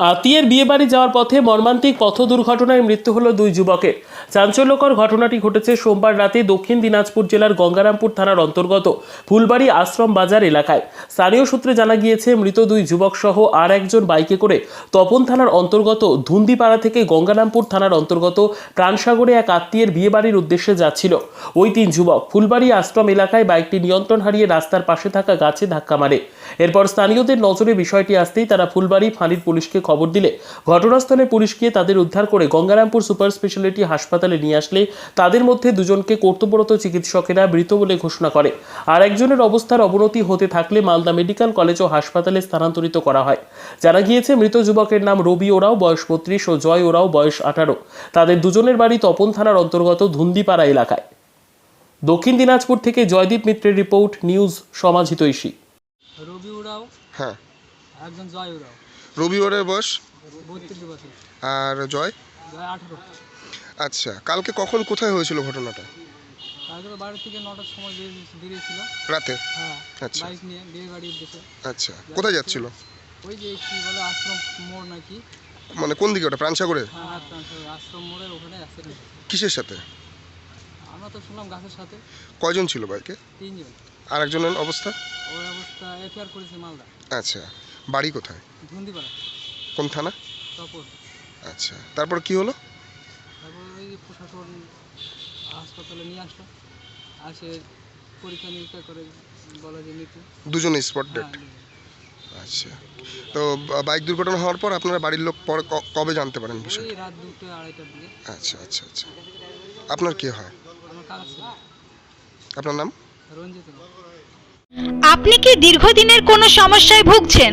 আত্মীয়ের বিয়ে বাড়ি যাওয়ার পথে মর্মান্তিক পথ দুর্ঘটনায় মৃত্যু হলো দুই যুবকের। চাঞ্চল্যকর ঘটনাটি ঘটেছে সোমবার রাতে দক্ষিণ দিনাজপুর জেলার গঙ্গারামপুর থানার অন্তর্গত ফুলবাড়ি আশ্রম বাজার এলাকায়। স্থানীয় সূত্রে জানা গিয়েছে, মৃত দুই যুবক সহ আর একজন বাইকে করে তপন থানার অন্তর্গত ধুন্দিপাড়া থেকে গঙ্গারামপুর থানার অন্তর্গত প্রাণসাগরে এক আত্মীয়ের বিয়ে বাড়ির উদ্দেশ্যে যাচ্ছিল। ওই তিন যুবক ফুলবাড়ি আশ্রম এলাকায় বাইকটি নিয়ন্ত্রণ হারিয়ে রাস্তার পাশে থাকা গাছে ধাক্কা মারে। এরপর স্থানীয়দের নজরে বিষয়টি আসতেই তারা ফুলবাড়ি ফাঁড়ির পুলিশকে খবর দিলে। ঘটনাস্থলে পুলিশ গিয়ে তাদের উদ্ধার করে গঙ্গারামপুর সুপার স্পেশালিটি হাসপাতালে নিয়ে আসলে তাদের মধ্যে দুজনকে কর্তব্যরত চিকিৎসকেরা মৃত বলে ঘোষণা করে। আর একজনের অবস্থার অবনতি হতে থাকলে মালদা মেডিকেল কলেজ ও হাসপাতালে স্থানান্তরিত করা হয়। জানা গিয়েছে মৃত যুবকের নাম রবি ওরাও বয়স বত্রিশ ও জয় ওরাও বয়স আঠারো। তাদের দুজনের বাড়ি তপন থানার অন্তর্গত ধুন্দিপাড়া এলাকায়। দক্ষিণ দিনাজপুর থেকে জয়দীপ মিত্রের রিপোর্ট নিউজ সমাজ হিতৈষী রবি উড়াও হ্যাঁ। একজন জয় উড়াও রবিবারের বয়স? আর জয়? আচ্ছা কালকে কখন কোথায় হয়েছিল ঘটনাটা? তারপরে বাড়ি থেকে নটার সময় বেরিয়ে- বেরিয়েছিল। রাতে? হ্যাঁ আচ্ছা। আচ্ছা কোথায় যাচ্ছিল? ওই যে কি বলে আশ্রম মোড় নাকি? মানে কোন দিকে ওটা প্রাণসাগরে? হ্যাঁ প্রাণ- আশ্রম মোড়ের ওখানে কিসের সাথে? আমরা তো শুনলাম গাছের সাথে। কয়জন ছিল বাইকে? তিনজন। আর একজনের অবস্থা? ওর অবস্থা এফআইআর করেছে মালদা। আচ্ছা। বাড়ি কোথায়? ধুন্দিপাড়া। কোন থানা? তপন। আচ্ছা তারপর কি হলো? তারপর ওই প্রশাসন হাসপাতালে নিয়ে আসলো। আসে পরীক্ষা নিরীক্ষা করে বলা যে মৃত্যু দুজন স্পট ডেট হ্যাঁ আচ্ছা তো বাইক দুর্ঘটনা হওয়ার পর আপনারা বাড়ির লোক পরে ক- কবে জানতে পারেন বিষয় ওই রাত দুটো আড়াইটার দিকে। আচ্ছা আচ্ছা আচ্ছা। আপনার কি হয়? আমার কাজ ছিল। আপনার নাম? রঞ্জিত। আপনি কি দীর্ঘদিনের কোনো সমস্যায় ভুগছেন?